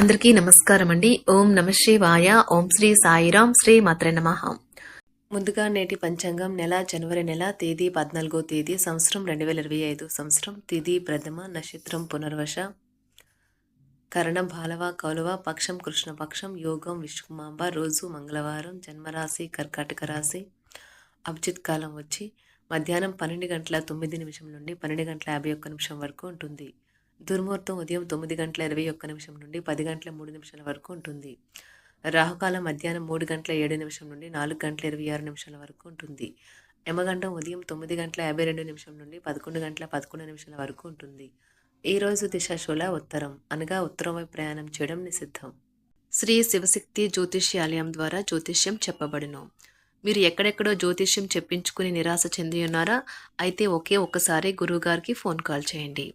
అందరికీ నమస్కారం అండి ఓం నమ శివాయ. ఓం శ్రీ సాయిరాం శ్రీ మాత్రే నమ. ముందుగా నేటి పంచాంగం నెల జనవరి నెల తేదీ పద్నాలుగో తేదీ సంవత్సరం రెండు వేల ఇరవై ఐదు సంవత్సరం తిథి ప్రథమ నక్షత్రం పునర్వశ. కరణం బాలవ కౌలవ పక్షం కృష్ణపక్షం యోగం విష్ణుమాంబ రోజు మంగళవారం జన్మరాశి కర్కాటక రాశి అభిజిత్ కాలం వచ్చి మధ్యాహ్నం పన్నెండు గంటల తొమ్మిది నిమిషం నుండి పన్నెండు గంటల యాభై ఒక్క నిమిషం వరకు ఉంటుంది. దుర్ముహూర్తం ఉదయం తొమ్మిది గంటల ఇరవై ఒక్క నిమిషం నుండి పది గంటల మూడు నిమిషాల వరకు ఉంటుంది. రాహుకాలం మధ్యాహ్నం మూడు గంటల ఏడు నిమిషం నుండి నాలుగు గంటల ఇరవై ఆరు నిమిషాల వరకు ఉంటుంది. యమగండం ఉదయం తొమ్మిది గంటల యాభై రెండు నిమిషం నుండి పదకొండు గంటల పదకొండు నిమిషాల వరకు ఉంటుంది. ఈ రోజు దిశాశూల ఉత్తరం. అనగా ఉత్తరం వైపు ప్రయాణం చేయడం నిషిద్ధం. శ్రీ శివశక్తి జ్యోతిష్యాలయం ద్వారా జ్యోతిష్యం చెప్పబడును. మీరు ఎక్కడెక్కడో జ్యోతిష్యం చెప్పించుకుని నిరాశ చెంది ఉన్నారా? అయితే ఒకే ఒక్కసారి గురువుగారికి ఫోన్ కాల్ చేయండి.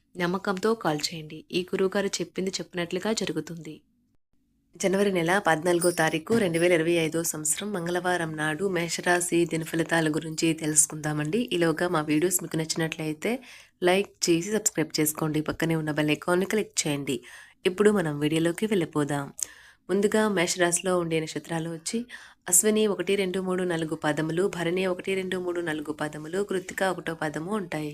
నమ్మకంతో కాల్ చేయండి. ఈ గురువుగారు చెప్పింది చెప్పినట్లుగా జరుగుతుంది. జనవరి నెల పద్నాలుగో తారీఖు రెండు వేల ఇరవై ఐదో సంవత్సరం మంగళవారం నాడు మేషరాశి దినఫలితాల గురించి తెలుసుకుందామండి. ఈలోగా మా వీడియోస్ మీకు నచ్చినట్లయితే లైక్ చేసి సబ్స్క్రైబ్ చేసుకోండి. పక్కనే ఉన్న బెల్ ఐకాన్ని క్లిక్ చేయండి. ఇప్పుడు మనం వీడియోలోకి వెళ్ళిపోదాం. ముందుగా మేషరాశిలో ఉండే నక్షత్రాలు వచ్చి అశ్విని ఒకటి రెండు మూడు నాలుగు పదములు భరణి ఒకటి రెండు మూడు నాలుగు పదములు కృతిక ఒకటో పదము ఉంటాయి.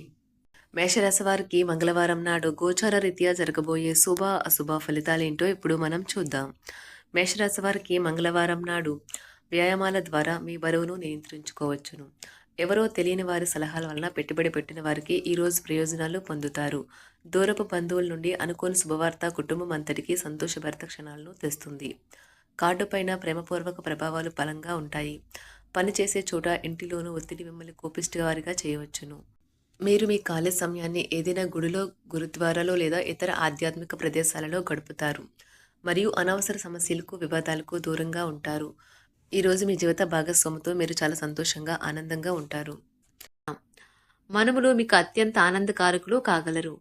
మేషరాశి వారికి మంగళవారం నాడు గోచార రీత్యా జరగబోయే శుభ అశుభ ఫలితాలేంటో ఇప్పుడు మనం చూద్దాం. మేషరాశి వారికి మంగళవారం నాడు వ్యాయామాల ద్వారా మీ బరువును నియంత్రించుకోవచ్చును. ఎవరో తెలియని వారి సలహాల వలన పెట్టుబడి పెట్టిన వారికి ఈరోజు ప్రయోజనాలు పొందుతారు. దూరపు బంధువుల నుండి అనుకోని శుభవార్త కుటుంబం అంతటికీ సంతోషభరిత క్షణాలను తెస్తుంది. కార్డుపైన ప్రేమపూర్వక ప్రభావాలు బలంగా ఉంటాయి. పని చేసే చోట ఇంటిలోనూ ఒత్తిడి మిమ్మల్ని కోపిష్టి వారిగా చేయవచ్చును. మీరు మీ ఖాళీ సమయాన్ని ఏదైనా గుడిలో గురుద్వారాలో లేదా ఇతర ఆధ్యాత్మిక ప్రదేశాలలో గడుపుతారు మరియు అనవసర సమస్యలకు వివాదాలకు దూరంగా ఉంటారు. ఈరోజు మీ జీవిత భాగస్వామితో మీరు చాలా సంతోషంగా ఆనందంగా ఉంటారు. మనుములు మీకు అత్యంత ఆనందకారకులు కాగలరు.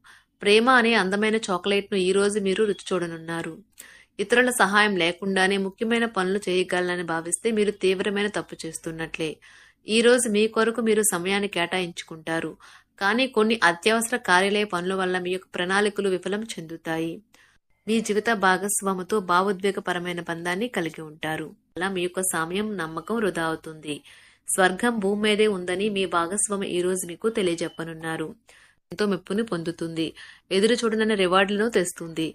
ప్రేమ అనే అందమైన చాక్లెట్ను ఈరోజు మీరు రుచి చూడనున్నారు. ఇతరుల సహాయం లేకుండానే ముఖ్యమైన పనులు చేయగలనని భావిస్తే మీరు తీవ్రమైన తప్పు చేస్తున్నట్లే. ఈరోజు మీ కొరకు మీరు సమయాన్ని కేటాయించుకుంటారు. కానీ కొన్ని అత్యవసర కార్యాలయ పనుల వల్ల మీ యొక్క ప్రణాళికలు విఫలం చెందుతాయి. మీ జీవిత భాగస్వామితో భావోద్వేగపరమైన బంధాన్ని కలిగి ఉంటారు. అలా మీ యొక్క సమయం నమ్మకం వృధా అవుతుంది. స్వర్గం భూమి మీదే ఉందని మీ భాగస్వామి ఈ రోజు మీకు తెలియజెప్పనున్నారు. ఎంతో మెప్పుని పొందుతుంది. ఎదురు చూడనన్న రివార్డులను తెస్తుంది.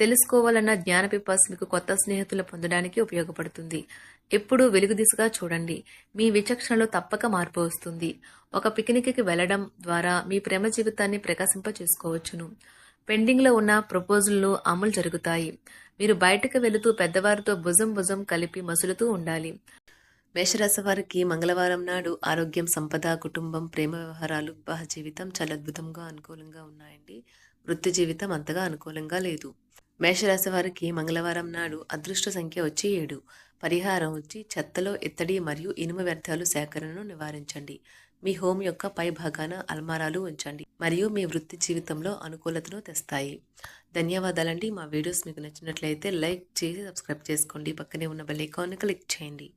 తెలుసుకోవాలన్న జ్ఞాన పిపాస్ మీకు కొత్త స్నేహితులు పొందడానికి ఉపయోగపడుతుంది. ఎప్పుడూ వెలుగు దిశగా చూడండి. మీ విచక్షణలో తప్పక మార్పు వస్తుంది. ఒక పిక్నిక్కి వెళ్ళడం ద్వారా మీ ప్రేమ జీవితాన్ని ప్రకాశింప చేసుకోవచ్చును పెండింగ్లో ఉన్న ప్రపోజల్లు అమలు జరుగుతాయి. మీరు బయటకు వెళుతూ పెద్దవారితో భుజం భుజం కలిపి మసులుతూ ఉండాలి. మేషరాశి వారికి మంగళవారం నాడు ఆరోగ్యం సంపద కుటుంబం ప్రేమ వ్యవహారాలు వివాహ జీవితం చాలా అద్భుతంగా అనుకూలంగా ఉన్నాయండి. వృత్తి జీవితం అంతగా అనుకూలంగా లేదు. మేషరాశి వారికి మంగళవారం నాడు అదృష్ట సంఖ్య వచ్చి ఏడు. పరిహారం వచ్చి చెత్తలో ఇత్తడి మరియు ఇనుము వ్యర్థాలు సేకరణను నివారించండి. మీ హోమ్ యొక్క పై భాగాన అల్మారాలు ఉంచండి. మరియు మీ వృత్తి జీవితంలో అనుకూలతను తెస్తాయి. ధన్యవాదాలండి. మా వీడియోస్ మీకు నచ్చినట్లయితే లైక్ చేసి సబ్స్క్రైబ్ చేసుకోండి. పక్కనే ఉన్న బెల్ ఐకాన్ క్లిక్ చేయండి.